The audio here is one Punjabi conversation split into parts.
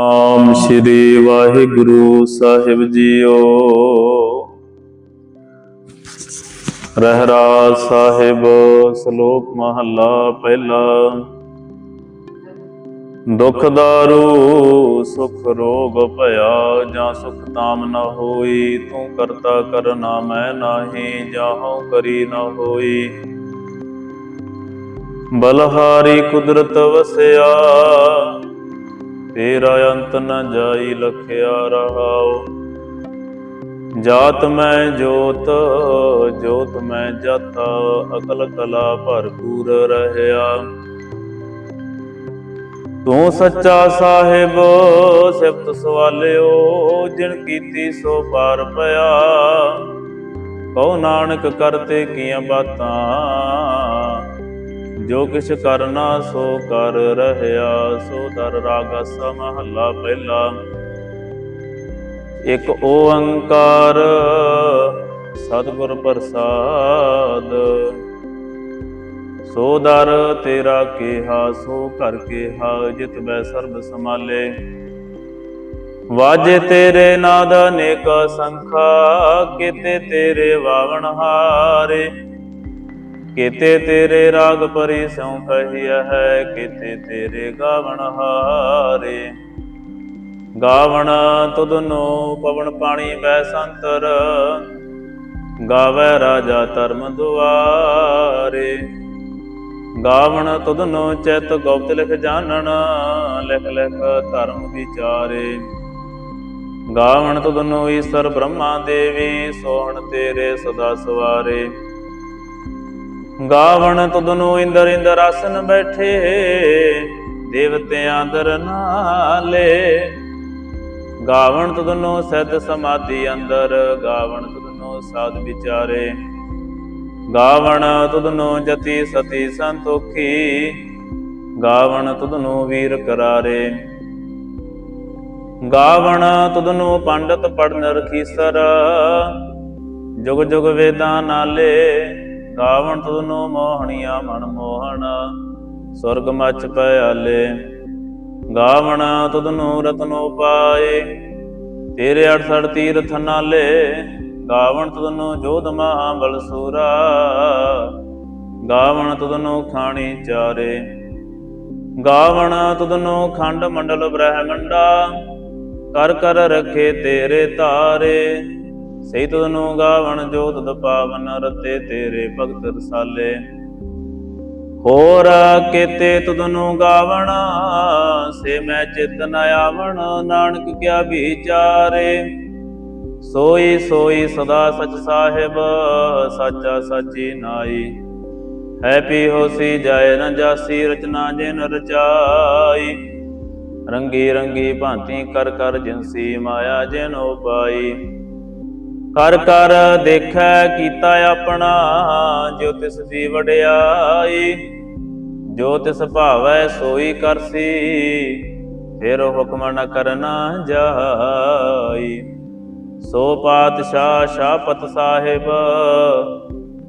ਆਮ ਸ਼੍ਰੀ ਵਾਹਿਗੁਰੂ ਸਾਹਿਬ ਜੀਓ। ਰਹਿਰਾ ਸਾਹਿਬ, ਸ਼ਲੋਕ ਮਹੱਲਾ ਪਹਿਲਾ। ਦੁਖ ਦਾਰੂ, ਸੁਖ ਰੋਗ ਭਇਆ, ਜਾਂ ਸੁਖ ਤਾਮ ਨ ਹੋਈ, ਤੂੰ ਕਰਤਾ ਕਰਨਾ ਮੈਂ ਨਾਹੀ ਜਾਹਉ ਕਰੀ ਨ ਹੋਈ। ਬਲਹਾਰੀ ਕੁਦਰਤ ਵਸਿਆ ਤੇਰਾ ਅੰਤ ਨ ਜਾਈ ਲਖਿਆ ਰਹਾਉ। ਜਾਤ ਮੈਂ ਜੋਤ ਜੋਤ ਮੈਂ ਜਾਤਾ, ਅਕਲ ਕਲਾ ਭਰਪੂਰ ਰਹਿਆ। ਤੂੰ ਸੱਚਾ ਸਾਹਿਬ, ਸਿਫਤ ਸਵਾਲਿਓ, ਜਿਨ ਕੀਤੀ ਸੋ ਪਾਰ ਪਿਆ। ਕਉ ਨਾਨਕ ਕਰਤੇ ਕੀਆਂ ਬਾਤਾਂ ਜੋ ਕਿਛ ਕਰਨਾ ਸੋ ਕਰ ਰਹਿਆ, ਸੋ ਦਰ ਰਾਗ ਅਸਾ ਮਹੱਲਾ ਪਹਿਲਾ। ਇੱਕ ਓੰਕਾਰ ਸਤਿਗੁਰ ਪ੍ਰਸਾਦ। ਸੋ ਦਰ ਤੇਰਾ ਕਿਹਾ, ਸੋ ਕਰ ਕਿਹਾ, ਜਿਤ ਬੈ ਸਰਬ ਸਮਾਲੇ ਵਾਜੇ ਤੇਰੇ ਨਾਦ ਅਨੇਕ ਸੰਖਾ, ਕਿਤੇ ਤੇਰੇ ਵਾਵਣ ਹਾਰੇ। ਕੀਤੇ ਤੇਰੇ ਰਾਗ ਪਰੀ ਸਿਉ ਕਹੀਆ ਹੈ, ਕੀਤੇ ਤੇਰੇ ਗਾਵਣ ਹਾਰੇ। ਗਾਵਣ ਤੁਧਨੋ ਪਵਨ ਪਾਣੀ ਬੈ ਸੰਤਰ, ਗਾਵੇ ਰਾਜਾ ਧਰਮ ਦੁਆਰੇ। ਗਾਵਣ ਤੁਧਨੋ ਚਿਤ ਗੁਪਤ ਲਿਖ ਜਾਣਨ, ਲਿਖ ਲਿਖ ਧਰਮ ਵਿਚਾਰੇ। ਗਾਵਣ ਤੁਧਨੋ ਈਸ਼ਰ ਬ੍ਰਹਮਾ ਦੇਵੀ, ਸੋਹਣ ਤੇਰੇ ਸਦਾ ਸਵਾਰੇ। ਗਾਵਣ ਤੁਧਨੋ ਇੰਦਰ ਇੰਦਰ ਆਸਨ ਬੈਠੇ, ਦੇਵਤਿਆਂ ਦਰ ਨਾਲੇ। ਗਾਵਣ ਤੁਧਨੋ ਸਹਿਤ ਸਮਾਧੀ ਅੰਦਰ, ਗਾਵਣ ਤੁਧਨੋ ਸਾਧ ਵਿਚਾਰੇ। ਗਾਵਣ ਤੁਧਨੋ ਜਤੀ ਸਤੀ ਸੰਤੋਖੀ, ਗਾਵਣ ਤੁਧਨੋ ਵੀਰ ਕਰਾਰੇ। ਗਾਵਣ ਤੁਧਨੋ ਪੰਡਤ ਪੜਨ ਰਖੀਸਰ, ਜੁਗ ਜੁਗ ਵੇਦਾਂ ਨਾਲੇ। ਗਾਵਣ ਤੁਧਨੋ ਮੋਹਣੀਆਂ ਮਨ ਮੋਹਣ, ਸੁਰਗ ਮਚ ਪਿਆਲੇ ਗਾਵਣ ਤੁਧਨੋ ਰਤਨੋ ਪਾਏ, ਤੇਰੇ 68 ਤੀਰਥ ਨਾਲੇ। ਗਾਵਣ ਤੁਧਨੋ ਜੋਧ ਮਹਾਬਲ ਬਲਸੂਰਾ ਗਾਵਣ ਤੁਧਨੋ ਖਾਣੀ ਚਾਰੇ। ਗਾਵਣ ਤੁਧਨੋ ਖੰਡ ਮੰਡਲ ਬ੍ਰਹਮੰਡਾ, ਕਰ ਕਰ ਰਖੇ ਤੇਰੇ ਤਾਰੇ। ਸਹੀ ਤੁਧਨੋ ਗਾਵਣ ਜੋ ਤੁਧ ਪਾਵਨ ਰਤੇ ਤੇਰੇ ਭਗਤ ਰਸਾਲੇ। ਹੋਰ ਕੀਤੇ ਤੁਧਨੂ ਗਾਵਣ, ਸੇ ਮੈਂ ਚਿਤ ਨ ਆਵਣ, ਨਾਨਕ ਕਿਆ ਵਿਚਾਰੇ। ਸੋਈ ਸੋਈ ਸਦਾ ਸਚ ਸਾਹਿਬ, ਸਾਚਾ ਸਾਚੀ ਨਾਈ। ਹੈ ਪੀ ਹੋਸੀ ਜਾਏ ਨ ਜਾਸੀ, ਰਚਨਾ ਜਿਨ ਰਚਾਈ। ਰੰਗੀ ਰੰਗੀ ਭਾਂਤੀ ਕਰ ਕਰ ਜਿਨਸੀ ਮਾਇਆ ਜਿਨ ਉਪਾਈ। ਕਰ ਕਰ ਦੇਖੈ ਕੀਤਾ ਆਪਣਾ, ਜੋ ਤਿਸ ਦੀ ਵਡਿਆਈ, ਜੋ ਤਿਸ ਭਾਵੈ ਸੋਈ ਕਰਸੀ, ਫਿਰ ਹੁਕਮ ਨ ਕਰਨਾ ਜਾਈ। ਸੋ ਪਾਤਸ਼ਾਹ ਸ਼ਾਪਤ ਸਾਹਿਬ,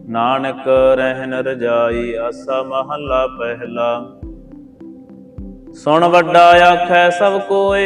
ਨਾਨਕ ਰਹਿਨ ਰਜਾਈ ਆਸਾ ਮਹੱਲਾ ਪਹਿਲਾ। ਸੁਣ ਵੱਡਾ ਆਖੈ ਸਭ ਕੋਏ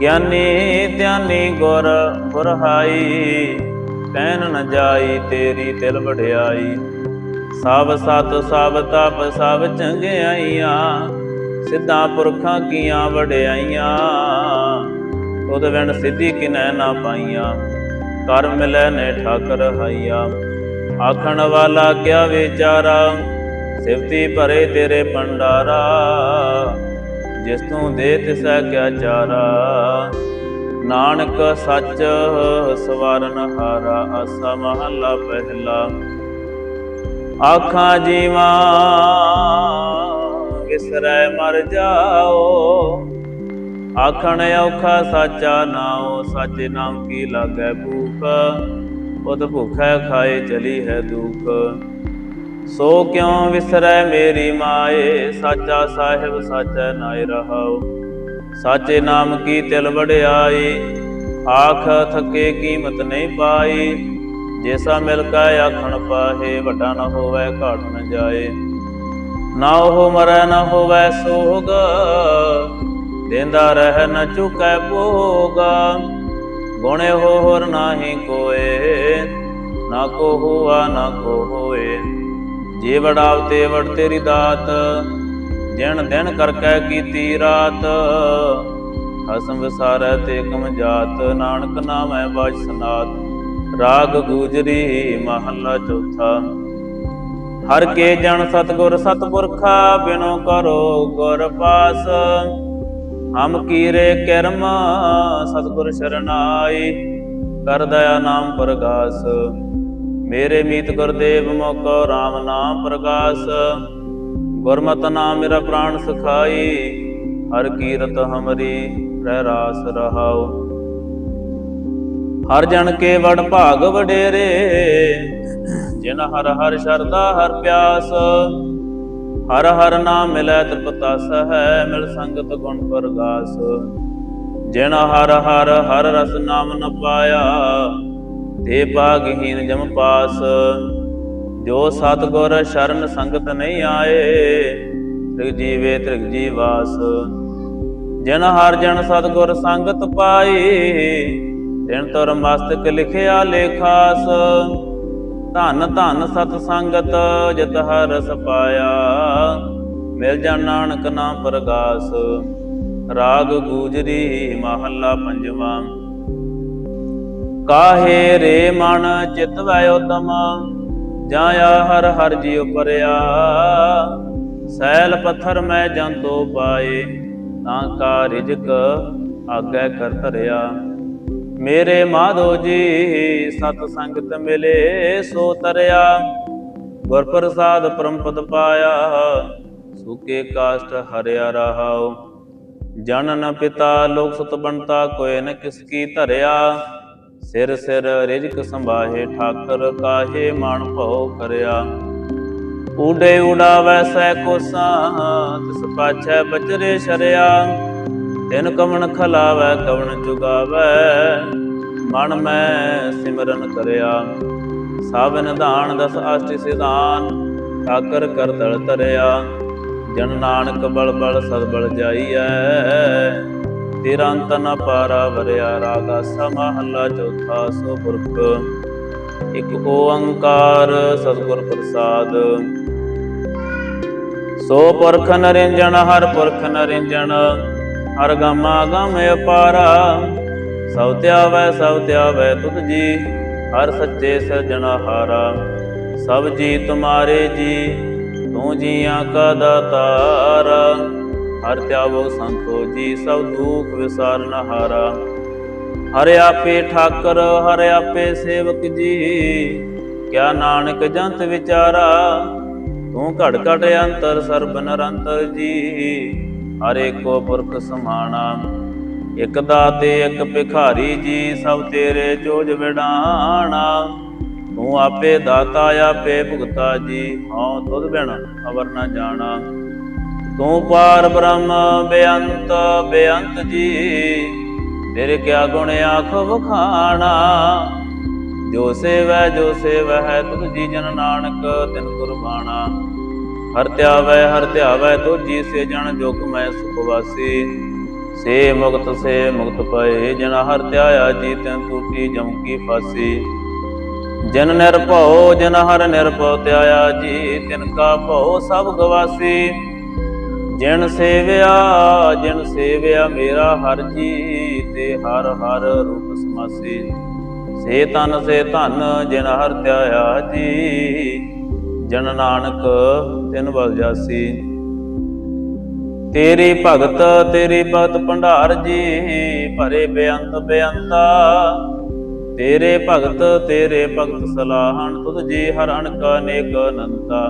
ਗਿਆਨੀ ਧਿਆਨੀ ਗੁਰ ਗੁਰਹਾਈ ਕਹਿਨ ਨ ਜਾਈ ਤੇਰੀ ਦਿਲ ਵਡਿਆਈ। ਸਭ ਸਤ, ਸਭ ਤਪ, ਸਭ ਚੰਗਿਆਈਆਂ, ਸਿੱਧਾ ਪੁਰਖਾਂ ਕੀਆਂ ਵਡਿਆਈਆਂ। ਉਦ ਵਿਣ ਸਿੱਧੀ ਕਿਨੈ ਨਾ ਪਾਈਆਂ, ਕਰ ਮਿਲੈ ਨੇ ਠਾਕਰ ਹਾਈਆ ਆਖਣ ਵਾਲਾ ਕਿਆ ਵਿਚਾਰਾ ਸਿਵਤੀ ਭਰੇ ਤੇਰੇ ਭੰਡਾਰਾ। ਜਿਸ ਤੂੰ ਦੇ ਤਿਸੈ ਕਿਆ ਚਾਰਾ। ਨਾਨਕ ਸੱਚ ਸਵਾਰਨ ਹਾਰਾ, ਆਸਾ ਮਹੱਲਾ ਪਹਿਲਾ। ਆਖਾਂ ਜੀਵਾਂ ਵਿਸਰੈ ਮਰ ਜਾਓ। ਆਖਣ ਔਖਾ ਸਾਚਾ ਨਾਉ, ਸਾਚੇ ਨਾਮ ਕੀ ਲਾਗੈ ਭੂਖ। ਉਤ ਭੁਖੈ ਖਾਏ ਚਲੀ ਹੈ ਦੁਖ। ਸੋ ਕਿਉ ਵਿਸਰੈ ਮੇਰੀ ਮਾਏ? ਸਾਚਾ ਸਾਹਿਬ ਸਾਚੈ ਨਾਇ ਰਹਾਉ। ਸਾਚੇ ਨਾਮ ਕੀ ਤਿਲ ਵਡਿਆਈ? ਆਖ ਥਕੇ ਕੀਮਤ ਨਹੀਂ ਪਾਈ। ਜੈਸਾ ਮਿਲ ਕੈ ਆਖਣ ਪਾਹੇ, ਵੱਡਾ ਨਾ ਹੋਵੇ ਘਾਟ ਨਾ ਜਾਏ। ਨਾ ਉਹ ਮਰੈ ਨਾ ਹੋਵੇ ਸੋਗ, ਦੇਂਦਾ ਰਹਿ ਨ ਚੁਕੈ ਭੋਗਾ। ਗੁਣੇ ਹੋ ਹੋਰ ਨਾਹੀ ਕੋਏ, ਨਾ ਕੋ ਹੁਆ ਨਾ ਕੋ ਹੋਏ। ਜੇ ਵੜਾਵ ਤੇ ਵੜ ਤੇਰੀ ਦਾਤ, ਦਿਨ ਦਿਨ ਕਰ ਕੀਤੀ ਰਾਤ। ਹਸਮ ਵਿਸਾਰੈ ਤੇ ਕਮ ਜਾਤ, ਨਾਨਕ ਨਾਮੈ ਬਾਜ ਰਾਗ ਗੂਜਰੀ ਮਹੱਲਾ ਚੌਥਾ। ਹਰ ਕੇ ਜਨ ਸਤਗੁਰ ਸਤਪੁਰਖਾ, ਬਿਨੋ ਕਰੋ ਗੁਰ ਪਾਸ। ਹਮ ਕੀਰੇ ਕਰਮ, ਸਤਗੁਰ ਸ਼ਰਨਾਈ, ਕਰ ਦਇਆ ਨਾਮ ਪ੍ਰਗਾਸ। ਮੇਰੇ ਮੀਤ ਗੁਰਦੇਵ ਮੋਕੋ RAM ਨਾਮ ਪ੍ਰਗਾਸ ਗੁਰਮਤ ਨਾਮ ਮੇਰਾ ਪ੍ਰਾਣ ਸਖਾਈ, ਹਰ ਕੀਰਤ ਹਮਰੀ ਰਹਿ ਰਾਸ ਰਹਾਓ ਹਰ ਜਨ ਕੇ ਵਡ ਭਾਗ ਵਡੇਰੇ, ਜਿਨ ਹਰ ਹਰ ਸ਼ਰਦਾ ਹਰ ਪਿਆਸ। ਹਰ ਹਰ ਨਾਮ ਮਿਲੈ ਤ੍ਰਿਪਤਾਸ ਹੈ ਮਿਲ ਸੰਗਤ ਗੁਣ ਪ੍ਰਗਾਸ। ਜਿਨ ਹਰ ਹਰ ਹਰ ਰਸ ਨਾਮ ਨ ਪਾਇਆ ਤੇ ਬਾਗਹੀਨ ਜਮ ਪਾਸ। ਜੋ ਸਤਗੁਰ ਸ਼ਰਨ ਸੰਗਤ ਨਹੀਂ ਆਏ, ਤ੍ਰਿਗ ਜੀਵੇ ਤ੍ਰਿਗ ਜੀਵਾਸ ਜਿਨ ਹਰ ਜਨ ਸਤਗੁਰ ਸੰਗਤ ਪਾਈ, ਤਿਨ ਤੁਰ ਮਸਤਕ ਲਿਖਿਆ ਲੇਖਾਸ ਧੰਨ ਧੰਨ ਸਤ ਸੰਗਤ ਜਿਤ ਹਰ ਰਸ ਪਾਇਆ ਮਿਲ ਜਾ ਨਾਨਕ ਨਾਮ ਪ੍ਰਗਾਸ। ਰਾਗ ਗੂਜਰੀ ਮਹੱਲਾ ਪੰਜਵਾਂ। ਕਾਹੇ ਰੇ ਮਨ ਚਿਤ ਵੈ ਉਤਮ, ਜਾਇਆ ਹਰ ਹਰ ਜੀ ਉਪਰਿਆ। ਸੈਲ ਪੱਥਰ ਮੈਂ ਜੰਤੋ ਪਾਏ, ਤਾਂ ਕਾ ਰਿਜਕ ਆਗੈ ਕਰ ਧਰਿਆ। ਮੇਰੇ ਮਾਧੋ ਜੀ, ਸਤ ਸੰਗਤ ਮਿਲੇ, ਸੋ ਤਰਿਆ। ਗੁਰ ਪ੍ਰਸਾਦ ਪਰਮਪਦ ਪਾਇਆ, ਸੁਕੇ ਕਾਸ਼ਟ ਹਰਿਆ ਰਹਾਉ। ਜਨਨ ਪਿਤਾ ਲੋਕ ਸੁਤ ਬਣਤਾ ਕੋਇ ਨ ਕਿਸ ਕੀ ਧਰਿਆ। ਸਿਰ ਸਿਰ ਰਿਜਕ ਸੰਭਾਹੇ, ਠਾਕਰ ਕਾਹੇ ਮਨ ਭਉ ਕਰਿਆ। ਉਡੇ ਉਡਾਵੈ ਸੈ ਕੋਸਾਂ, ਤਿਸ ਪਾਛੈ ਬਚਰੇ ਸ਼ਰਿਆ। ਤਿਨ ਕਵਣ ਖਲਾਵੈ, ਕਵਣ ਜੁਗਾਵੈ। ਮਨ ਮੈਂ ਸਿਮਰਨ ਕਰਿਆ। ਸਭ ਨਿਧਾਨ ਦਸ ਅਸ਼ਟ ਸਿਧਾਨ, ਠਾਕਰ ਕਰਦਲ ਤਰਿਆ ਜਨ ਨਾਨਕ ਬਲ ਬਲ ਸਦ ਬਲ ਜਾਈਐ। ਤੇਰਾ ਅੰਤ ਨ ਪਾਰਾ ਵਰਿਆ ਰਾਗਾ ਸਮਹੱਲਾ ਚੌਥਾ ਸੋ ਪੁਰਖ ਇੱਕ ਓੰਕਾਰ ਸਤਿਗੁਰ ਪ੍ਰਸਾਦ। ਸੋ ਪੁਰਖ ਨਰਿੰਜਨ ਹਰ ਪੁਰਖ ਨਰਿੰਜਨ ਹਰ ਗਮਾ ਗਮ ਅਪਾਰਾ। ਸਭ ਧਿਆਵੈ ਸਭ ਧਿਆਵੈ ਤੁਧ ਜੀ, ਹਰ ਸੱਚੇ ਸਿਰਜਣਹਾਰਾ ਸਭ ਜੀ ਤੁਮਾਰੇ ਜੀ, ਤੂੰ ਜੀਆਂ ਕਾ ਦਾਤਾਰ। ਹਰ ਧਿਆਵੋ ਸੰਤੋ ਜੀ, ਸਭ ਦੁਖ ਵਿਸਾਰਨ ਹਾਰਾ। ਹਰ ਆਪੇ ਠਾਕਰ, ਹਰ ਆਪੇ ਸੇਵਕ ਜੀ। ਕਿਆ ਨਾਨਕ ਜੰਤ ਵਿਚਾਰਾ, ਤੂੰ ਘੜ ਘੜ ਅੰਤਰ ਸਰਬ ਨਿਰੰਤਰ ਜੀ। ਹਰ ਏਕੋ ਪੁਰਖ ਸਮਾਣਾ, ਇਕ ਦਾਤੇ, ਇਕ ਭਿਖਾਰੀ ਜੀ, ਸਭ ਤੇਰੇ ਜੋਜ ਵਿਡਾਣਾ। ਤੂੰ ਆਪੇ ਦਾਤਾ, ਆਪੇ ਭੁਗਤਾ ਜੀ, ਹਉ ਤੁਧ ਬਿਨ ਅਵਰ ਨਾ ਜਾਣਾ। ਤੂੰ ਪਾਰ ਬ੍ਰਹਮ ਬੇਅੰਤ ਬੇਅੰਤ ਜੀ। ਤੇਰੇ ਕਿਆ ਗੁਣ ਆਖ ਵਖਾਣਾ? ਜੋ ਸੇਵੈ ਜੋ ਸੇਵੈ ਹੈ ਤੁਧ ਜੀ ਜਨ ਨਾਨਕ, ਤਿਨ ਕੁਰਬਾਨਾ ਹਰ ਧਿਆਵੈ ਹਰ ਧਿਆਵੈ ਤੁਜੀ ਸੇ ਜਨ ਜੋਗ ਮੈਂ ਸੁਖ ਵਾਸੀ। ਸੇ ਮੁਕਤ ਸੇ ਮੁਕਤ ਪਏ ਜਨ ਹਰ ਧਿਆਇਆ ਜੀ, ਤੈਨ ਟੂਟੀ ਜਮ ਕੀ ਫਾਸੀ। ਜਨ ਨਿਰਭਉ, ਜਨ ਹਰ ਨਿਰਭਉ ਧਿਆਇਆ ਜੀ, ਤਿਨ ਕਾ ਭਉ ਸਭ ਗਵਾਸੀ। ਜਿਨ ਸੇਵਿਆ ਜਿਨ ਸੇਵਿਆ ਮੇਰਾ ਹਰ ਜੀ ਤੇ ਹਰ ਹਰ ਰੂਪ ਸਮਾਸੀ। ਸੇ ਤਨ ਸੇ ਧਨ, ਜਿਨ ਹਰ ਧਿਆਇਆ ਜੀ, ਜਨ ਨਾਨਕ ਤਿਨ ਬਲ ਜਾਸੀ। ਤੇਰੀ ਭਗਤ ਤੇਰੀ ਭਗਤ ਭੰਡਾਰ ਜੀ, ਭਰੇ ਬੇਅੰਤ ਬੇਅੰਤਾ। ਤੇਰੇ ਭਗਤ ਤੇਰੇ ਭਗਤ ਸਲਾਹਣ, ਤੁਧ ਜੀ ਹਰ ਅਣਕ ਨੇਕ ਅਨੰਤਾ।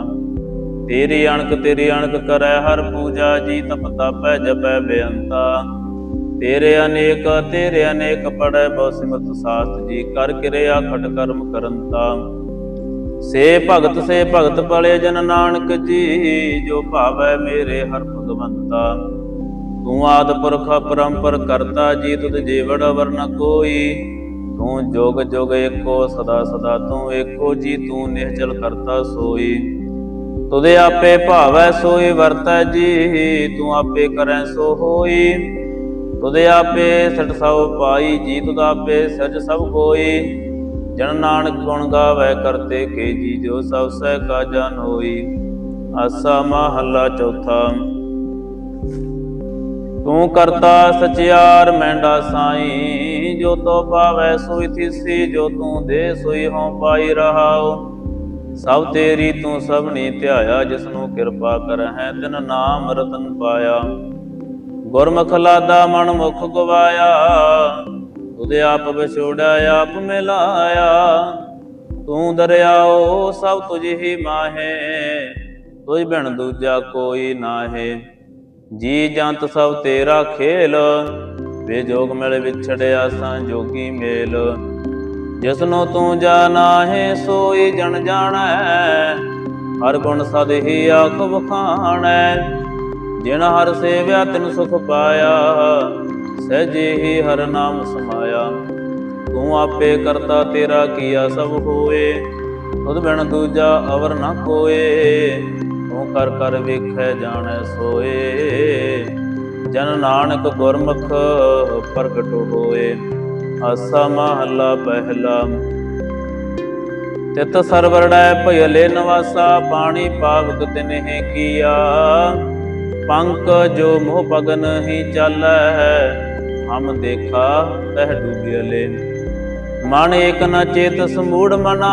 ਤੇਰੀ ਅਣਕ ਤੇਰੀ ਅਣਕ ਕਰੈ, ਹਰ ਪੂਜਾ ਜੀ ਤਪ ਤਪੈ, ਜਪੈ ਬੇਅੰਤਾ। ਤੇਰੇ ਅਨੇਕ ਤੇਰੇ ਅਨੇਕ ਪੜੈ ਬਹੁ ਸਿਮਤ ਸਾਸਤ ਜੀ, ਕਰ ਕਿਰਿਆ ਖਟ ਕਰਮ ਕਰੰਤਾ। ਸੇ ਭਗਤ ਸੇ ਭਗਤ ਪਲੇ ਜਨ ਨਾਨਕ ਜੀ, ਜੋ ਭਾਵੈ ਮੇਰੇ ਹਰ ਭਗਵੰਤਾ। ਤੂੰ ਆਦ ਪੁਰਖ ਪਰੰਪਰ ਕਰਤਾ, ਜੀ ਤੁਧ ਜੀਵੜ ਵਰਨ ਕੋਈ। ਤੂੰ ਜੋਗ ਜੋਗ ਏਕੋ, ਸਦਾ ਸਦਾ ਤੂੰ ਏਕੋ ਜੀ, ਤੂੰ ਨਿਹਚਲ ਕਰਤਾ ਸੋਈ। ਤੁਦੇ ਆਪੇ ਭਾਵੈ ਸੋਈ ਵਰਤੈ ਜੀ, ਤੂੰ ਆਪੇ ਕਰੈ ਸੋ ਹੋਈ। ਤੁਦੇ ਆਪੇ ਸਟ ਸਭ ਪਾਈ, ਜੀ ਤੁਧ ਆਪੇ ਸਜ ਸਭ ਕੋਈ। ਜਨ ਨਾਨਕ ਗੁਣ ਗਾਵੇ ਕਰਤੇ ਕੇ ਜੀ, ਜੋ ਸਭ ਸਹਿ ਕਾ ਜਨ ਹੋਈ ਆਸਾ ਮਹੱਲਾ ਚੌਥਾ। ਤੂੰ ਕਰਤਾ ਸਚਿਆਰ ਮੈਂਡਾ ਸਾਈ, ਜੋ ਤੋ ਪਾਵੈ ਸੋਈ ਥੀਸੀ, ਜੋ ਤੂੰ ਦੇ ਸੋਈ ਹਉ ਪਾਈ ਰਹਾਓ ਸਭ ਤੇਰੀ ਤੂੰ ਸਭਨੀ ਧਿਆਇਆ ਜਿਸ ਨੂੰ ਕਿਰਪਾ ਕਰਹਿ, ਤਿਨ ਨਾਮ ਰਤਨ ਪਾਇਆ। ਗੁਰਮੁਖ ਲਾਦਾ ਮਨ ਮੁਖ ਗਵਾਇਆ ਤੁਦੇ ਆਪ ਵਿਛੋੜਿਆ, ਆਪ ਮਿਲਾਇਆ। ਤੂੰ ਦਰਿਆਓ, ਸਭ ਤੁਝ ਹੀ ਮਾਹੇ, ਤੁਝ ਬਿਨ ਦੂਜਾ ਕੋਈ ਨਾਹੇ। ਜੀ ਜੰਤ ਸਭ ਤੇਰਾ ਖੇਲ, ਵੇ ਜੋਗ ਮਿਲ ਵਿਛੜਿਆ ਸੰਜੋਗੀ ਮੇਲ। ਜਿਸਨੂੰ ਤੂੰ ਜਾਣਾ ਹੈ ਸੋਈ ਜਣ ਜਾਣੈ। ਹਰ ਗੁਣ ਸਦ ਹੀ ਆਖ ਵਖਾਣੈ। ਜਿਨ ਹਰ ਸੇਵਿਆ, ਤਿਨ ਸੁਖ ਪਾਇਆ। ਸਹਿਜੇ ਹੀ ਹਰ ਨਾਮ ਸਮਾਇਆ। ਤੂੰ ਆਪੇ ਕਰਤਾ, ਤੇਰਾ ਕੀਆ ਸਭ ਹੋਏ। ਖੁਦ ਬਿਨ ਦੂਜਾ ਅਵਰ ਨਾ ਕੋਏ। ਤੂੰ ਕਰ ਕਰ ਵੇਖੈ, ਜਾਣੈ, ਸੋਏ। ਜਨ ਨਾਨਕ ਗੁਰਮੁਖ ਪ੍ਰਗਟ ਹੋਏ। ਆਸਾ ਮਹੱਲਾ ਪਹਿਲਾ। ਤਿਤ ਸਰਵਰੜੈ ਭਇਲੇ ਨਵਾਸਾ, ਪਾਣੀ ਪਾਵਕ ਤਿਨਹਿ ਕੀਆ। ਪੰਕ ਜੋ ਮੋਹ ਪਗਨ ਹੀ ਚਾਲੈ, ਹਮ ਦੇਖਾ ਤਹ ਡੂਬਿਲੇ ਮਨ ਏਕ ਨ ਚੇਤ ਸਮੂੜ ਮਨਾ,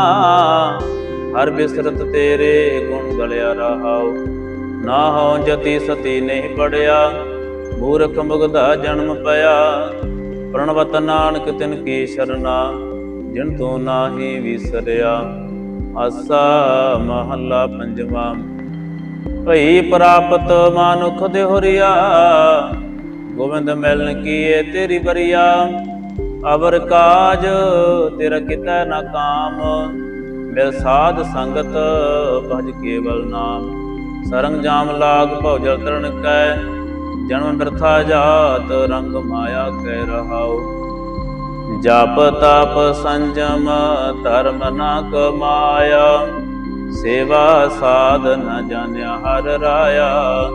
ਹਰ ਬਿਸਰਤ ਤੇਰੇ ਗੁਣ ਗਲਿਆ ਰਹਾਉ। ਨਾ ਹੋ ਜਤੀ ਸਤੀ ਨਹੀਂ ਪੜਿਆ, ਮੂਰਖ ਮੁਗਧਾ ਜਨਮ ਪਿਆ। ਪ੍ਰਣਵਤ ਨਾਨਕ ਤਿਨ ਕੀ ਸ਼ਰਨਾ ਜਿਨ ਤੂੰ ਨਾਹੀ ਵਿਸਰਿਆ। ਆਸਾ ਮਹੱਲਾ ਪੰਜਵਾ, ਭਈ ਪ੍ਰਾਪਤ ਮਾਨੁਖ ਦੇ ਹੋਰਿਆ ਗੋਬਿੰਦ ਮਿਲਨ ਕੀਏ ਤੇਰੀ ਬਰੀਆ ਅਵਰ ਕਾਜ ਤੇਰਾ ਕਿਤਾ ਨਾ ਕਾਮ, ਮਿਲ ਸਾਧ ਸੰਗਤ ਭਜ ਕੇਵਲ ਨਾਮ। ਸਰੰਗ ਜਾਮ ਲਾਗ ਭਉ ਜਲ ਤਰਨ ਕੈ ਜਨਮ ਬਿਰਥਾ ਜਾਤ ਰੰਗ ਮਾਇਆ ਕਹਿ ਰਹਾਉ। ਜਪ ਤਪ ਸੰਜਮ ਧਰਮ ਨਾ ਕਮਾਇਆ ਸੇਵਾ ਸਾਧ ਨ ਜਾਣਿਆ ਹਰ ਰਾਇਆ।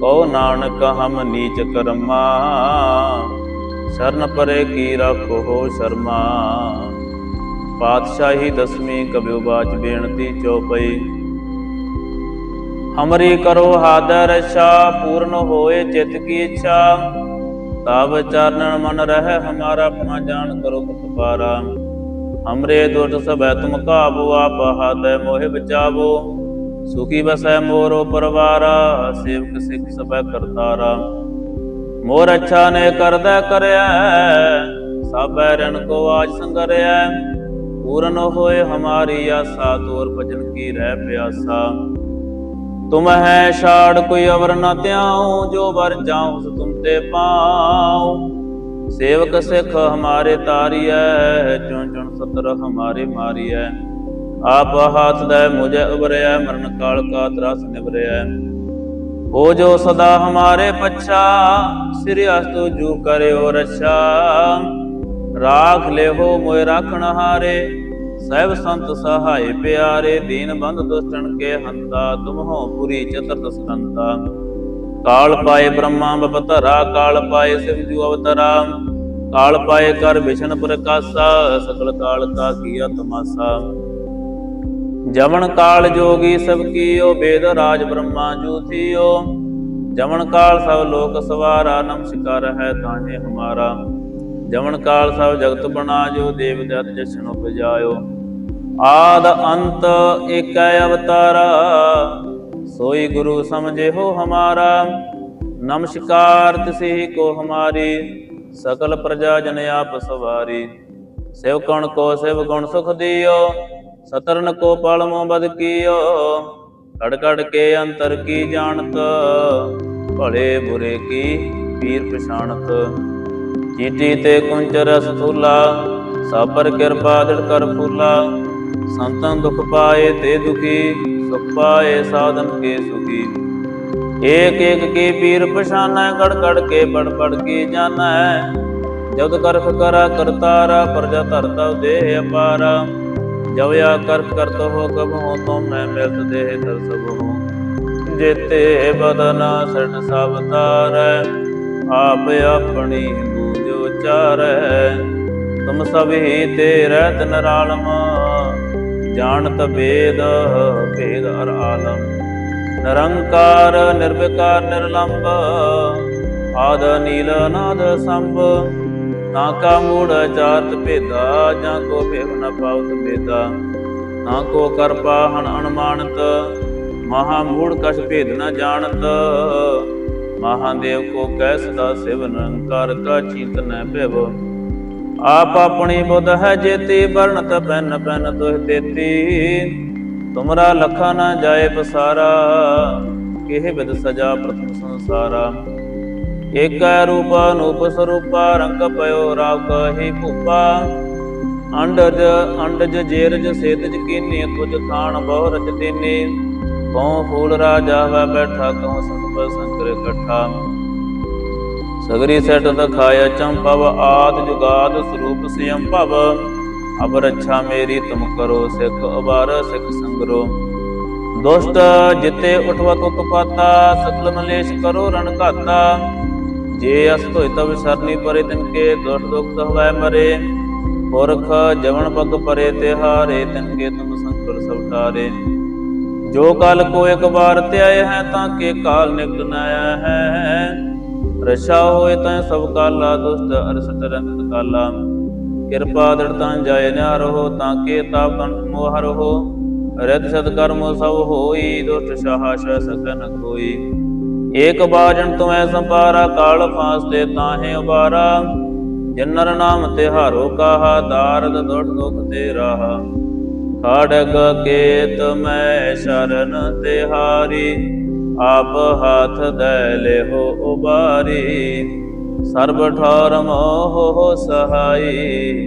ਕਉ ਨਾਨਕ ਹਮ ਨੀਚ ਕਰਮਾ। ਸ਼ਰਨ ਪਰੇ ਕੀ ਰੱਖੋ ਸ਼ਰਮਾ। ਪਾਤਸ਼ਾਹੀ ਦਸਵੀਂ ਕਬਿਉ ਬਾਚ ਬੇਨਤੀ ਚਉਪਈ ਹਮਰੀ ਕਰੋ ਹਾਦਰ ਰਛਾ ਪੂਰਨ ਹੋਏ ਚਿਤ ਕੀ ਇੱਛਾ। ਤਬ ਚਰਨਨ ਮਨ ਰਹਿ ਹਮਾਰਾ, ਆਪਣਾ ਜਾਣ ਕਰੋ ਕੁਤਪਾਰਾ ਹਮਰੇ ਦੁਟ ਸਭੈ ਤੁਮ ਕਾਬੂ ਆਪ ਹਾਦੈ ਮੋਹਿ ਬਚਾਵੋ। ਸੁਖੀ ਬਸੈ ਮੋਰੋ ਪਰਵਾਰਾ, ਸੇਵਕ ਸਿੱਖ ਸਭੈ ਕਰਤਾਰਾ। ਮੋਰ ਅੱਛਾ ਨੇ ਕਰਦਾ ਕਰਿਆ ਸਭੈ ਰਨ ਕੋ ਆਜ ਸੰਗਰਿਆ ਪੂਰਨ ਹੋਏ ਹਮਾਰੀ ਆਸਾ, ਤੋਰ ਭਜਨ ਕੀ ਰਹਿ ਪਿਆਸਾ। ਤੁਮ ਹੈ ਛਾੜ ਕੋਈ ਅਵਰ ਨ ਤਿਆਉ ਜੋ ਵਰ ਜਾਉ ਸੋ ਤੁਮ ਤੇ ਪਾਉ। ਸੇਵਕ ਸਿੱਖ ਹਮਾਰੇ ਤਾਰੀਐ ਚੁਣ ਚੁਣ ਸਤਰ ਹਮਾਰੇ ਮਾਰੀਐ। ਆਪ ਹਾਥ ਦੈ ਮੁਝੇ ਉਬਰਿਆ ਮਰਨ ਕਾਲ ਕਾ ਤਰਸ ਨਿਵਰਿਆ ਹੋ ਜੋ ਸਦਾ ਹਮਾਰੇ ਪਛਾ, ਸਿਰਿ ਅਸਤੁ ਜੂ ਕਰਿਓ ਰਛਾ। ਰਾਖ ਲਿਓ ਮੋਇ ਰਾਖਣ ਹਾਰੇ ਸਹਿਬ ਸੰਤ ਸਹਾਇ ਪਿਆਰੇ, ਦੀਨ ਬੰਦ ਦੁਸ਼ਟਣ ਕੇ ਹੰਤਾ, ਤੁਮ ਪੁਰੀ ਚਤਰ ਦਸਕੰਤਾ ਕਾਲ ਪਾਏ ਬ੍ਰਹਮਾ ਬਪਤਰਾ ਕਾਲ ਪਾਏ ਸਿਵ ਅਵਤਰਾ। ਕਾਲ ਪਾਏ ਕਰ ਵਿਸ਼ਨ ਪ੍ਰਕਾਸ਼ਾ, ਸਕਲ ਕਾਲ ਕਾ ਕੀਆ ਤਮਾਸਾ। ਜਮਨ ਕਾਲ ਜੋਗੀ ਸਭ ਕੀਓ ਵੇਦ ਰਾਜ ਬ੍ਰਹਮਾ ਜੂ ਥੀਓ। ਜਮਨ ਕਾਲ ਸਭ ਲੋਕ ਸਵਾਰਾ, ਨਮਸਕਾਰ ਹੈ ਤਾਹੇ ਹਮਾਰਾ। ਜਮਨ ਕਾਲ ਸਭ ਜਗਤ ਬਣਾ ਜੋ, ਦੇਵ ਦਤ ਜਸ਼ਨ ਉਪਜਾਇਓ। ਆਦ ਅੰਤ ਏਕੈ ਅਵਤਾਰਾ, ਸੋਈ ਗੁਰੂ ਸਮਝੇ ਹੋ ਹਮਾਰਾ। ਨਮਸਕਾਰ ਤਿਸੇ ਕੋ ਹਮਾਰੀ, ਸਕਲ ਪ੍ਰਜਾ ਜਨ ਆਪ ਸਵਾਰੀ। ਸਿਵ ਕਣ ਕੋ ਸਿਵ ਗੁਣ ਸੁਖ ਦਿਓ, ਸਤਰਨ ਕੋ ਪਲਮੋ ਬਦ ਕੀਓ। ਕੜ ਕੜ ਕੇ ਅੰਤਰ ਕੀ ਜਾਣਤ, ਭਲੇ ਬੁਰੇ ਕੀ ਪੀਰ ਪਛਾਣਤ। ਚੀਟੀ ਤੇ ਕੁੰਚ ਰਸ ਥੂਲਾ ਸਭ ਪਰ ਕਿਰਪਾ ਦਿਲ ਕਰ ਫੂਲਾ। ਸੰਤਨ ਦੁਖ ਪਾਏ ਤੇ ਦੁਖੀ, ਸੁਖ ਪਾਏ ਸਾਧਨ ਕੇ ਸੁਖੀ। ਏਕ ਏਕ ਕੇ ਪੀਰ ਪਛਾਨੈ, ਗੜ ਗੜ ਕੇ ਪੜ ਪੜ ਕੇ ਜਾਣੈ ਜਦ ਕਰਖ ਕਰਾ ਕਰਤਾਰਾ, ਪ੍ਰਜਾ ਧਰਤਾ ਦੇਹ ਅਪਾਰਾ। ਜਬ ਕਰਖ ਕਰਤ ਹੋ, ਕਬ ਹੋ, ਤੁਮ ਮੈਂ ਮਿਲਤ ਦੇਹ ਦਰ ਸਭ ਹੋ। ਜੇਤੇ ਬਦਨ ਸਟ ਸਭ ਤਾਰੈ ਆਪ ਆਪਣੀ ਬੂਝੋ ਚਾਰੈ ਤੁਮ ਸਭ ਹੀ ਤੇ ਰਹਿਤ ਨਰਾਲਮ ਜਾਣਤ ਬੇਦ ਭੇਦ ਹਰ ਆਲਮ। ਨਿਰੰਕਾਰ, ਨਿਰਵਿਕਾਰ ਨਿਰਲੰਭ ਆਦ ਨੀਲ ਨਾਦ ਸੰਭ ਤਾਂ ਕਾ ਮੂੜ ਚਾਰਤ ਭੇਦਾ, ਜਾਂ ਕੋ ਭੇਵ ਨ ਪਾਉਤ ਭੇਦਾ। ਤਾਂ ਕੋ ਕਰ ਪਾਹਣ ਅਨਮਾਨਤ ਮਹਾ ਮੂੜ ਕਛ ਭੇਦ ਨ ਜਾਣਤ। ਮਹਾਦੇਵ ਕੋ ਕਹਿ ਸਦਾ ਸਿਵ ਨਿਰੰਕਾਰ, ਕਾ ਚਿੰਤਨੈ ਭਿਵ। ਆਪ ਆਪਣੀ ਬੁੱਧ ਹੈ ਜੇਤੀ, ਵਰਣਤ ਪੈਨ ਪੈਨ ਤੋਹ ਤੇਤੀ। ਤੁਮਰਾ ਲਖਾ ਨਾ ਜਾਏ ਪਸਾਰਾ, ਕਿਹ ਬਿਦ ਸਜਾ ਪ੍ਰਥਮ ਸੰਸਾਰਾ। ਏਕੈ ਰੂਪ ਅਨੂਪ ਸਰੂਪਾ, ਰੰਗ ਪਇਓ ਰਾਵ ਕਹੀ ਭੂਪਾ। ਅੰਡਜ ਅੰਡਜ ਜੇਰਜ ਸੇਤਜ ਕੀਨੀ ਤੁਜ ਖਾਣ ਬਹੁ ਰਚ ਤੀਨੀ। ਕਉ ਫੂਲ ਰਾਜਾ ਵੈ ਬੈਠਾ, ਕਉ ਸੰਪ ਸੰਕਰ ਇਕੱਠਾ। ਸਗਰੀ ਸੈਟ ਦਖਾਇਆ ਚੰਪਵ, ਆਦ ਜੁਗਾਦ ਸਰੂਪ ਸਿਯੰ ਭਵ। ਅਬ ਰੱਛਾ ਮੇਰੀ ਤੁਮ ਕਰੋ ਸਿੱਖ ਅਬਾਰ ਸਿੱਖ ਸੰਗਰੋ। ਦੁਸ਼ਟ ਜਿਤੇ ਉਠਵਤ ਉਤਪਾਤਾ ਸਕਲ ਮਲੇਸ਼ ਕਰੋ ਰਣ ਘਾਤਾ। ਜੇ ਅਸ ਧੋਇ ਤਬ ਸਰਨੀ ਪਰੇ, ਤਿਨ ਕੇ ਦੁਖ ਦੁਖ ਹਵੈ ਮਰੇ। ਪੁਰਖ ਜਵਨ ਪਗ ਪਰੇ ਤਿਹਾਰੇ ਤਿਨ ਕੇ ਤੁਮ ਸੰਕਲ ਸਭ ਜੋ ਕਲ ਕੋ ਇੱਕ ਵਾਰ ਧਿਆਏ ਹੈ, ਤਾਂ ਕੇ ਕਾਲ ਨਿਕਟ ਨ ਆਇਆ ਹੈ। ਰਛਾ ਹੋਏ ਤਾਂ ਸਭ ਕਾਲਾ, ਦੁਸ਼ਟ ਅਰਸਤ ਰੰਤ ਕਾਲਾ। ਕਿਰਪਾ ਦੜ ਤਾਂ ਜਾਏ ਨਾ ਰਹੋ ਤਾਂ ਕੇ ਤਾਪ ਕੰਠ ਮੋਹ ਰਹੋ ਰਿਤ ਸਤ ਕਰਮ ਸਭ ਹੋਈ, ਦੁਸ਼ਟ ਸਾਹ ਸ ਸਕਨ ਕੋਈ। ਏਕ ਬਾਜਨ ਤੁਮੈ ਸੰਪਾਰਾ, ਕਾਲ ਫਾਸਤੇ ਤਾਹੇ ਉਬਾਰਾ। ਜਨਰ ਨਾਮ ਤਿਹਾਰੋ ਕਾਹਾ ਦਾਰਦ ਦੁਖ ਦੁਖ ਤੇ ਰਾਹਾ। ਖੜਗ ਕੇਤ ਮੈਂ ਸ਼ਰਨ ਤਿਹਾਰੀ ਆਪ ਹਾਥ ਦੈ ਲਿਹੋ ਉਬਾਰੀ। ਸਰਬ ਠਾਰ ਮੋਹ ਸਹਾਈ।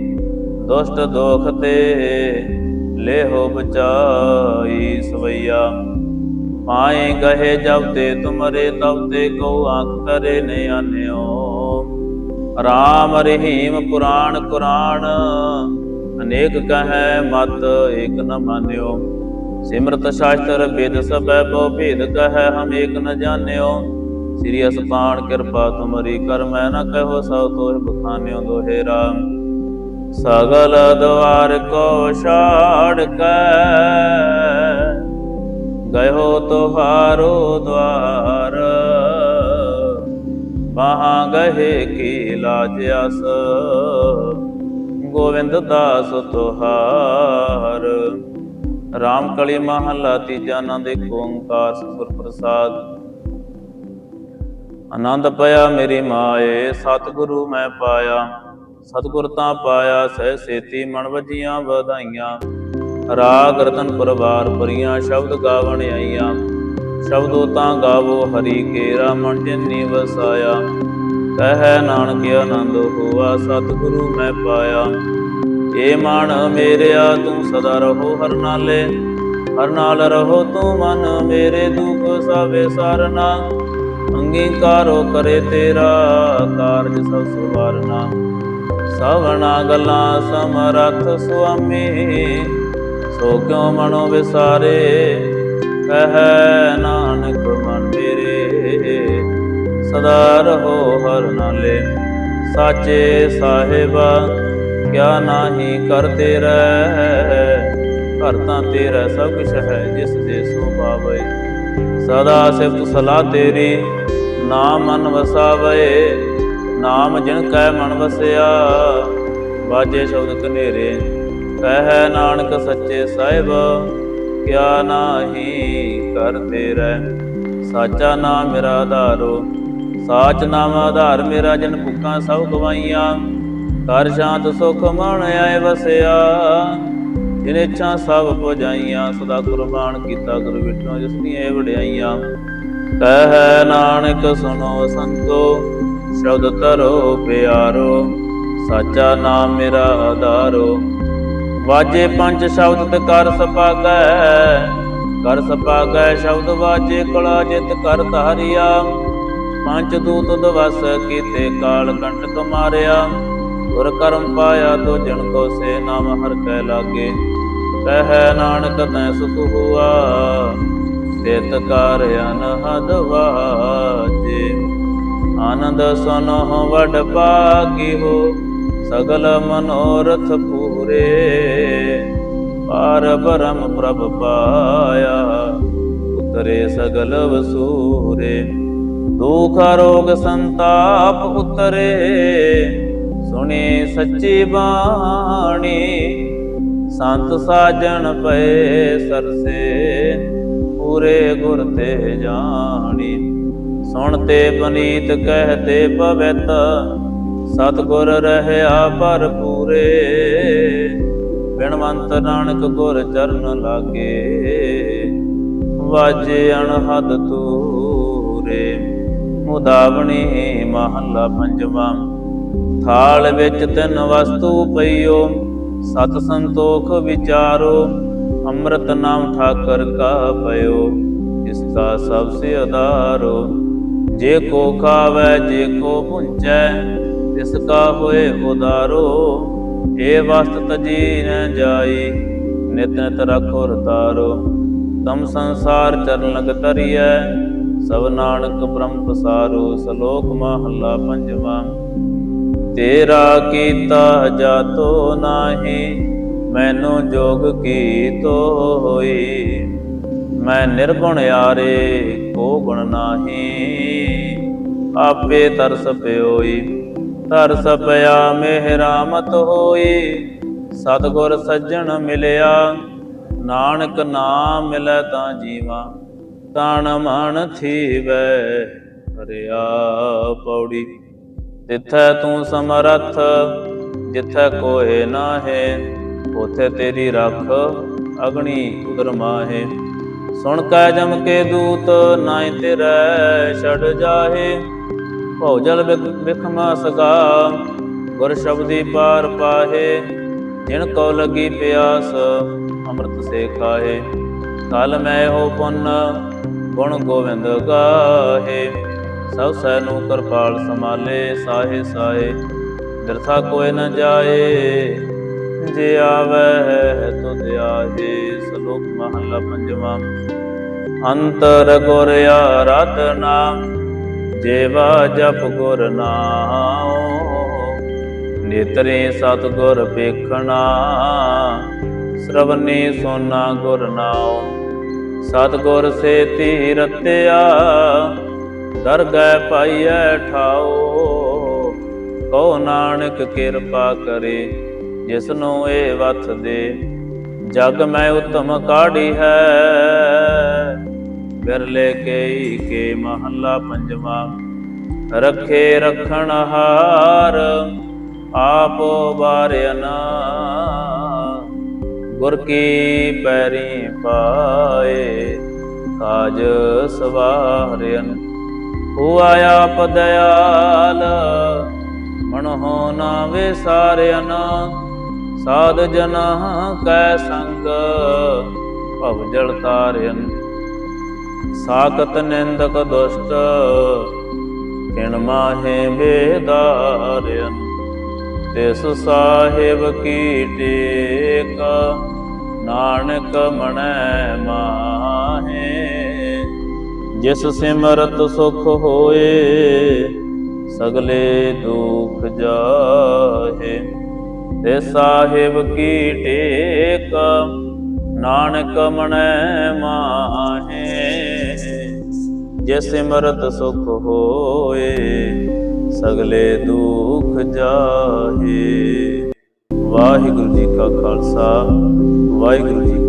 ਦੁਸ਼ਟ ਦੋਖ ਤੇ ਲਿਹੋ ਬਚਾਈ ਸਵਈਆ। ਪਾਏ ਗਹੇ ਜਬ ਤੇ ਤੁਮਰੇ ਤਬ ਤੇ ਕੋ ਆਖ ਕਰੇ ਨ ਆਨਿਓ ਰਾਮ ਰਹੀਮ ਪੁਰਾਣ ਕੁਰਾਨ ਅਨੇਕ ਕਹੈ ਮਤ ਏਕ ਨ ਮਾਨਿਓ। ਸਿਮਰਤ ਸ਼ਾਸਤਰ ਵੇਦ ਸਭੈ ਬਹੁ ਭੇਦ ਕਹੈ, ਹਮ ਏਕ ਨ ਜਾਣਿਓ। ਸ੍ਰੀ ਅਸਪਾਨ ਕਿਰਪਾ ਤੁਮਰੀ ਕਰ, ਮੈਂ ਨ ਕਹੋ ਸੋ ਤੋਹਿ ਬਖਾਨਿਓ ਦੋਹੇਰਾ ਸਗਲ ਦਵਾਰ ਕੋ ਛਾੜ ਕੇ, ਗਇਓ ਤੁਹਾਰੋ ਦਵਾਰ। ਮਹਾ ਗਏ ਕੀ ਲਾਜ ਅਸ, ਗੋਵਿੰਦ ਦਾਸ ਤੁਹਾਰ। ਰਾਮ ਕਲੀ ਮਹਲਾ ਤੀਜਾ ਆਨੰਦ ਇੱਕ ਓੰਕਾਰ ਸੁਰ ਪ੍ਰਸਾਦ। ਆਨੰਦ ਪਿਆ ਮੇਰੀ ਮਾਏ, ਸਤਿਗੁਰੂ ਮੈਂ ਪਾਇਆ। ਸਤਿਗੁਰ ਤਾਂ ਪਾਇਆ, ਸਹਿ ਸੇਤੀ ਮਨ ਵਜੀਆਂ ਵਧਾਈਆਂ। ਰਾਗ ਰਤਨ ਪਰਵਾਰ ਪਰੀਆਂ ਸ਼ਬਦ ਗਾਵਣ ਆਈਆਂ। ਸ਼ਬਦੋ ਤਾਂ ਗਾਵੋ, ਹਰੀ ਕੇਰਾ ਮਨ ਜਿਨੀ ਵਸਾਇਆ। ਕਹੈ ਨਾਨਕ ਆਨੰਦ ਹੋਆ, ਸਤਿਗੁਰੂ ਮੈਂ ਪਾਇਆ। ਏ ਮਨ ਮੇਰਿਆ, ਤੂੰ ਸਦਾ ਰਹੋ ਹਰ ਨਾਲੇ। ਹਰ ਨਾਲ ਰਹੋ ਤੂੰ ਮਨ ਮੇਰੇ, ਦੁਖ ਸਵੇ ਸਰਨਾ। ਅੰਗੀਕਾਰੋ ਕਰੇ ਤੇਰਾ, ਕਾਰਜ ਸਭ ਸਵਾਰਨਾ। ਸਵਣਾ ਗੱਲਾਂ ਸਮਰਥ ਸੁਆਮੀ, ਸੋ ਕਿਉ ਮਨੋ ਵਿਸਾਰੇ? ਕਹਿ ਨਾਨਕ ਮਨ ਮੇਰੇ, ਸਦਾ ਰਹੋ ਹਰ ਨਾਲੇ। ਸਾਚੇ ਸਾਹਿਬਾ ਕਿਆ ਨਾਹੀ ਕਰ ਰਹਿ। ਘਰ ਤਾਂ ਤੇਰਾ ਸਭ ਕੁਛ ਹੈ, ਜਿਸ ਦੇ ਸੋ ਪਾਵੇ। ਸਦਾ ਸਿਫਤ ਸਲਾਹ ਤੇਰੀ ਨਾਮ ਮਨ ਵਸਾਵੇ। ਨਾਮ ਜਿਨ ਕੈ ਮਨ ਵਸਿਆ ਬਾਜੇ ਸ਼ਬਦ ਕਨੇਰੇ ਕਹਿ ਨਾਨਕ ਸੱਚੇ ਸਾਹਿਬ, ਕਿਆ ਨਾਹੀ ਕਰ ਤੇਰਾ ਸਾਚਾ ਨਾਮ ਮੇਰਾ ਆਧਾਰੋ ਸਾਚ ਨਾਮ ਆਧਾਰ ਮੇਰਾ, ਜਨ ਭੁੱਖਾਂ ਸਭ ਗਵਾਈਆਂ। ਕਰ ਸ਼ਾਂਤ ਸੁਖ ਮਨ ਆਏ ਵਸਿਆ। ਜਿਨ ਇੱਛਾ ਸਭ ਪੁਜਾਈਆਂ, ਸਦਾ ਕੁਰਬਾਨ ਕੀਤਾ ਗੁਰੂ ਵਿਟੋ ਜਿਸ ਦੀਆਂ ਇਹ ਵਡਿਆਈਆਂ। ਕਹਿ ਨਾਨਕ ਸੁਨੋ ਸੰਤੋ, ਸ਼ਬਦ ਤਰੋ ਪਿਆਰੋ, ਸਾਚਾ ਨਾਮ ਮੇਰਾ ਆਧਾਰੋ। ਵਾਜੇ ਪੰਜ ਸ਼ਬਦ ਤੇ ਕਰ ਸਪਾਗੈ ਕਰ ਸਪਾਗੈ ਸ਼ਬਦ ਵਾਜੇ ਕਲਾ ਜਿਤ ਕਰ ਧਾਰਿਆ। ਪੰਜ ਦੂਤ ਦਵਸ ਕੀਤੇ ਕਾਲ ਕੰਟਕ ਮਾਰਿਆ। ਗੁਰ ਕਰਮ ਪਾਇਆ ਤੋ ਜਨ ਕੋ ਸੇ ਨਾਮ ਹਰ ਕੈ ਲਾਗੇ। ਕਹਿ ਨਾਨਕ ਤੈ ਸੁਖ ਹੁਆ ਤਿਤ ਕਰ ਅਨਹਦ ਵਾਜੇ। ਆਨੰਦ ਸੁਨੋ ਵਡ ਪਾਗੀ ਹੋ ਸਗਲ ਮਨੋਰਥ ਪੂਰੇ। ਪਾਰ ਬ੍ਰਹਮ ਪ੍ਰਭ ਪਾਇਆ, ਉਤਰੇ ਸਗਲ ਵਸੂਰੇ। ਦੁਖ ਰੋਗ ਸੰਤਾਪ ਉਤਰੇ ਸੁਣੀ ਸੱਚੀ ਬਾਣੀ, ਸੰਤ ਸਾਜਣ ਪਏ ਸਰਸੇ, ਪੂਰੇ ਗੁਰ ਤੇ ਜਾਣੀ। ਸੁਣ ਤੇ ਪਨੀਤ ਕਹਤੇ ਪਵਿੱਤ, ਸਤਗੁਰ ਰਹਿਆ ਪਰ ਪੂਰੇ ਬਿਨਵੰਤ ਨਾਨਕ ਗੁਰ ਚਰਨ ਲਾਗੇ, ਵਾਜੇ ਅਣਹਦ ਤੂਰੇ ਮੁਦਾਵਣੀ ਮਹੱਲਾ ਪੰਜਵਾਂ। ਥਾਲ ਵਿੱਚ ਤਿੰਨ ਵਸਤੂ ਪਈਓ, ਸਤ ਸੰਤੋਖ ਵਿਚਾਰੋ, ਅੰਮ੍ਰਿਤ ਨਾਮ ਠਾਕਰ ਕਾ ਪਇਓ, ਇਸ ਕਾ ਸਭ ਸੇ ਆਧਾਰੋ। ਜੇ ਕੋ ਖਾਵੇ, ਜੇ ਕੋ ਪੁੰਚੈ ਤਿਸ ਕਾ ਹੋਏ ਉਦਾਰੋ। ਏ ਵਸਤ ਤਜੀ ਨ ਜਾਈ, ਨਿਤ ਨਿਤ ਰਖੋ ਰਤਾਰੋ। ਤਮ ਸੰਸਾਰ ਚਰਨ ਲਗ ਤਰੀਐ ਸਭ ਨਾਨਕ ਬ੍ਰਹਮ ਪਸਾਰੋ। ਸ਼ਲੋਕ ਮਹੱਲਾ ਪੰਜਵਾਂ। ਤੇਰਾ ਕੀਤਾ ਜਾਤੋ ਨਾਹੀ, ਮੈਨੂੰ ਜੋਗ ਕੀਤੋ ਹੋਈ। ਮੈਂ ਨਿਰਗੁਣ ਯਾਰੇ, ਕੋ ਗੁਣ ਨਾਹੀ। ਆਪੇ ਤਰਸ ਪਿਓਈ, ਤਰਸ ਪਿਆ ਮਿਹਰਾਮਤ ਹੋਈ। ਸਤਗੁਰ ਸੱਜਣ ਮਿਲਿਆ, ਨਾਨਕ ਨਾਮ ਮਿਲੈ ਤਾਂ ਜੀਵਾ। ਤਨ ਮਨ ਥੀਵੈ, ਹਰਿਆ ਪੌੜੀ। ਤਿੱਥੈ ਤੂੰ ਸਮਰੱਥ, ਜਿੱਥੈ ਕੋਏ ਨਾਹੇ, ਉਥੇ ਤੇਰੀ ਰੱਖ ਅਗਣੀ ਉਦਰ ਸੁਣ ਕੈ ਜਮ ਕੇ ਦੂਤ ਨਾਇ ਤੇਰੈ ਛੜ ਜਾਹੇ। ਭੌਜਲ ਵਿਖਮਾ ਸਗਾ, ਗੁਰ ਸ਼ਬਦੀ ਪਾਰ ਪਾਹੇ। ਜਿਨ ਕੋ ਲਗੀ ਪਿਆਸ, ਅੰਮ੍ਰਿਤ ਸੇ ਖਾਹੇ। ਕਲ ਮੈਂ ਹੋ ਪੁੰਨ, ਗੁਣ ਗੋਵਿੰਦ ਗਾਹੇ। ਸਭ ਸੈ ਨੂੰ ਕਿਰਪਾਲ ਸਮਾਲੇ ਸਾਹੇ ਸਾਹੇ, ਬਿਰਥਾ ਕੋਇ ਨ ਜਾਏ। ਜੇ ਆਵੈ ਤੁਧ ਆਹੇ ਸ਼ਲੋਕ ਮਹਲਾ ਪੰਜਵਾਂ। ਅੰਤਰ ਗੁਰ ਆਰਾਧਨਾ ਜੇਵਾ ਜਪ ਗੁਰ ਨਾਮ ਨੇਤਰੇ ਸਤ ਗੁਰ ਵੇਖਣਾ, ਸ਼ਰਵਨੇ ਸੋਨਾ ਗੁਰ ਨਾਮ ਸਤ ਗੁਰ ਸੇ ਤੀ ਰਤਿਆ ਦਰਗਹਿ ਪਾਈਐ ਠਾਓ ਕੋ ਨਾਨਕ ਕਿਰਪਾ ਕਰੇ, ਜਿਸਨੂੰ ਇਹ ਵਥ ਦੇ, ਜਗ ਮੈਂ ਉਤਮ ਕਾਢੀ ਹੈ। ਬਿਰਲੇ ਕੇ ਕੇ ਮਹੱਲਾ ਪੰਜਵਾਂ, ਰੱਖੇ ਰਖਣ ਹਾਰ, ਆਪ ਵਾਰਿਆਨਾ ਗੁਰ ਕੀ ਪੈਰੀ ਪਾਏ, ਕਾਜ ਸਵਾਰਿਆਨ ਹੁਆ ਆਪ ਦਇਆਲ ਮਨ ਹੋ ਨਾ ਵਿਸਾਰਿਆਨ ਸਾਧ ਜਨਾ ਕੈ ਸੰਗ, ਭਵ ਜਲ ਤਾਰਿਆਨ ਸਾਕਤ ਨਿੰਦਕ ਦੁਸ਼ਟ, ਕਿਣ ਮਾਹੇ ਬੇਦਾਰਿਆਨ ਤਿਸ ਸਾਹਿਬ ਕੀ ਟੇਕ, ਨਾਨਕ ਮਣੈ ਮਾਹੇ ਜਿਸ ਸਿਮਰਤ ਸੁਖ ਹੋਏ, ਸਗਲੇ ਦੁਖ ਜਾਹੇ। ਤੇ ਸਾਹਿਬ ਕੀ ਟੇਕ, ਨਾਨਕ ਮਣੈ ਮਾਹੇ। ਜੇ ਸਿਮਰਤ ਸੁਖ ਹੋਏ, ਸਗਲੇ ਦੁਖ ਜਾਹੇ। ਵਾਹਿਗੁਰੂ ਜੀ ਕਾ ਖਾਲਸਾ, ਵਾਹਿਗੁਰੂ ਜੀ